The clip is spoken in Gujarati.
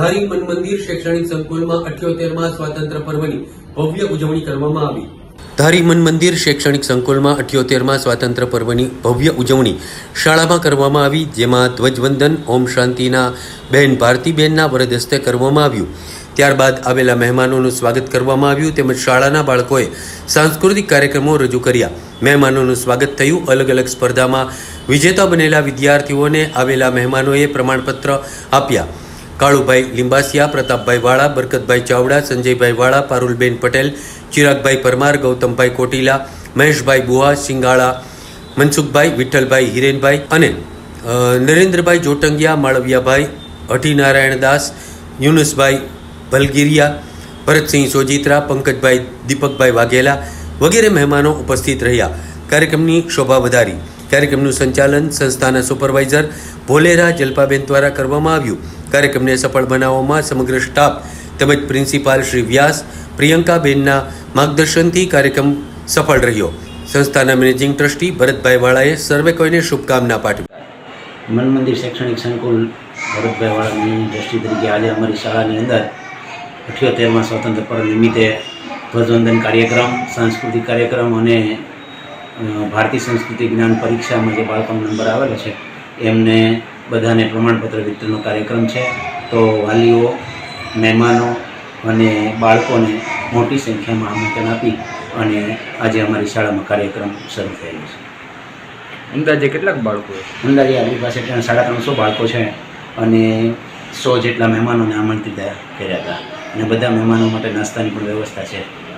ધારી મનમંદિર શૈક્ષણિક સંકુલમાં અઠ્યોતેરમાં સ્વાતંત્ર્ય પર્વની ભવ્ય ઉજવણી કરવામાં આવી. ધારી મન શૈક્ષણિક સંકુલમાં અઠ્યોતેરમાં સ્વાતંત્ર્ય પર્વની ભવ્ય ઉજવણી શાળામાં કરવામાં આવી, જેમાં ધ્વજવંદન, ઓમ શાંતિના બહેન ભારતીબહેનના વરદસ્તે કરવામાં આવ્યું. ત્યારબાદ આવેલા મહેમાનોનું સ્વાગત કરવામાં આવ્યું, તેમજ શાળાના બાળકોએ સાંસ્કૃતિક કાર્યક્રમો રજૂ કર્યા. મહેમાનોનું સ્વાગત થયું. અલગ અલગ સ્પર્ધામાં વિજેતા બનેલા વિદ્યાર્થીઓને આવેલા મહેમાનોએ પ્રમાણપત્ર આપ્યા. કાળુભાઈ લિંબાસિયા, પ્રતાપભાઈ વાળા, બરકતભાઈ ચાવડા, સંજયભાઈ વાળા, પારુલબેન પટેલ, ચિરાગભાઈ પરમાર, ગૌતમભાઈ કોટીલા, મહેશભાઈ બુહા સિંગાળા, મનસુખભાઈ, વિઠ્ઠલભાઈ હિરેનભાઈ અને નરેન્દ્રભાઈ જોટંગિયા, માળવિયાભાઈ હઠીનારાયણ દાસ, યુનુસભાઈ ભલગીરિયા, ભરતસિંહ સોજિત્રા, પંકજભાઈ દીપકભાઈ વાઘેલા વગેરે મહેમાનો ઉપસ્થિત રહ્યા. કાર્યક્રમની શોભા વધારી. કાર્યક્રમનું સંચાલન સંસ્થાના સુપરવાઇઝર ભોલેરા જલપાબેન દ્વારા કરવામાં આવ્યું. કાર્યક્રમને સફળ બનાવવામાં સમગ્ર સ્ટાફ તેમજ પ્રિન્સિપાલ શ્રી વ્યાસ, પ્રિયંકાબેનના માર્ગદર્શનથી કાર્યક્રમ સફળ રહ્યો. સંસ્થાના મેનેજિંગ ટ્રસ્ટી ભરતભાઈ વાળાએ સર્વે કોઈને શુભકામના પાઠવી. મન મંદિર શૈક્ષણિક સંકુલ ભરતભાઈ વાળા ટ્રસ્ટી તરીકે આજે અમારી શાળાની અંદર અઠ્યોતેરમાં સ્વતંત્ર પર્વ નિમિત્તે ધ્વજવંદન કાર્યક્રમ, સાંસ્કૃતિક કાર્યક્રમ અને ભારતીય સંસ્કૃતિ જ્ઞાન પરીક્ષામાં જે બાળકોનો નંબર આવેલો છે એમને બધાને પ્રમાણપત્ર વિતરણનો કાર્યક્રમ છે. તો વાલીઓ મહેમાનો અને બાળકોને મોટી સંખ્યામાં આમંત્રણ આપી અને આજે અમારી શાળામાં કાર્યક્રમ શરૂ થયેલો છે. અંદાજે કેટલાક બાળકો અંદાજે આપણી પાસે ત્યાં સાડા ત્રણસો બાળકો છે અને સો જેટલા મહેમાનોને આમંત્રિત કર્યા હતા. અને બધા મહેમાનો માટે નાસ્તાની પણ વ્યવસ્થા છે.